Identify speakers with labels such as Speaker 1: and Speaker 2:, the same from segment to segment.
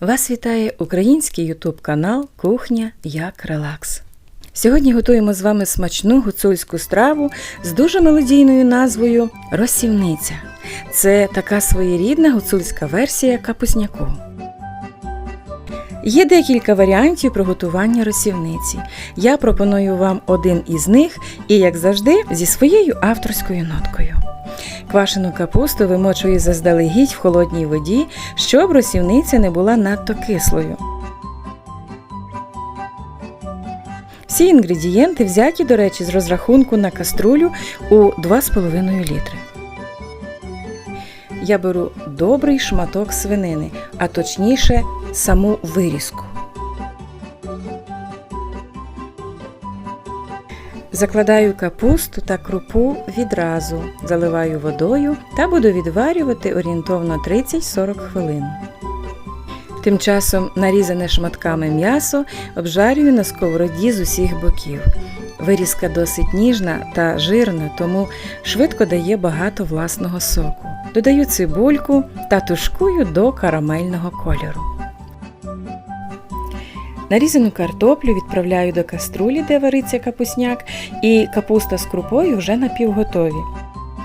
Speaker 1: Вас вітає український ютуб канал Кухня як Релакс. Сьогодні готуємо з вами смачну гуцульську страву з дуже мелодійною назвою Росівниця. Це така своєрідна гуцульська версія капусняку. Є декілька варіантів приготування розсівниці. Я пропоную вам один із них і, як завжди, зі своєю авторською ноткою. Квашену капусту вимочую заздалегідь в холодній воді, щоб розсівниця не була надто кислою. Всі інгредієнти взяті, до речі, з розрахунку на каструлю у 2,5 літри. Я беру добрий шматок свинини, а точніше саму вирізку. Закладаю капусту та крупу відразу, заливаю водою та буду відварювати орієнтовно 30-40 хвилин. Тим часом нарізане шматками м'ясо обжарюю на сковороді з усіх боків. Вирізка досить ніжна та жирна, тому швидко дає багато власного соку. Додаю цибульку та тушкую до карамельного кольору. Нарізану картоплю відправляю до каструлі, де вариться капусняк, і капуста з крупою вже напівготові.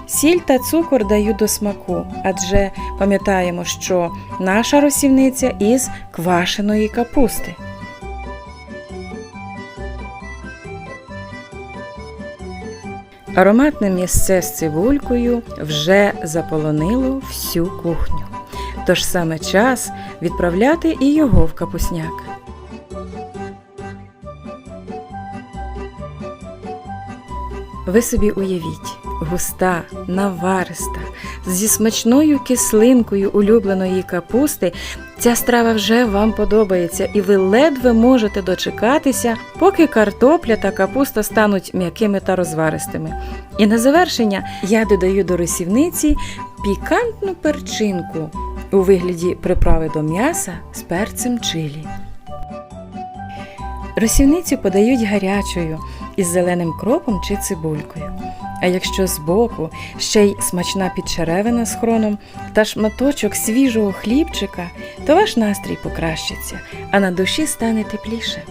Speaker 1: Сіль та цукор даю до смаку, адже пам'ятаємо, що наша розсівниця із квашеної капусти. Ароматне місце з цибулькою вже заполонило всю кухню. Тож саме час відправляти і його в капусняк. Ви собі уявіть, густа, навариста, зі смачною кислинкою улюбленої капусти. Ця страва вже вам подобається, і ви ледве можете дочекатися, поки картопля та капуста стануть м'якими та розваристими. І на завершення я додаю до розсівниці пікантну перчинку у вигляді приправи до м'яса з перцем чилі. Розсівницю подають гарячою із зеленим кропом чи цибулькою. А якщо збоку ще й смачна підчеревина з хроном та шматочок свіжого хлібчика, то ваш настрій покращиться, а на душі стане тепліше.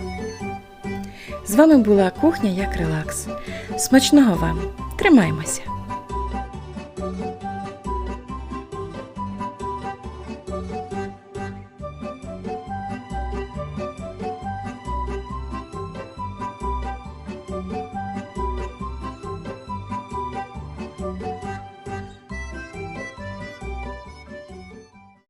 Speaker 1: З вами була кухня як релакс. Смачного вам! Тримаймося!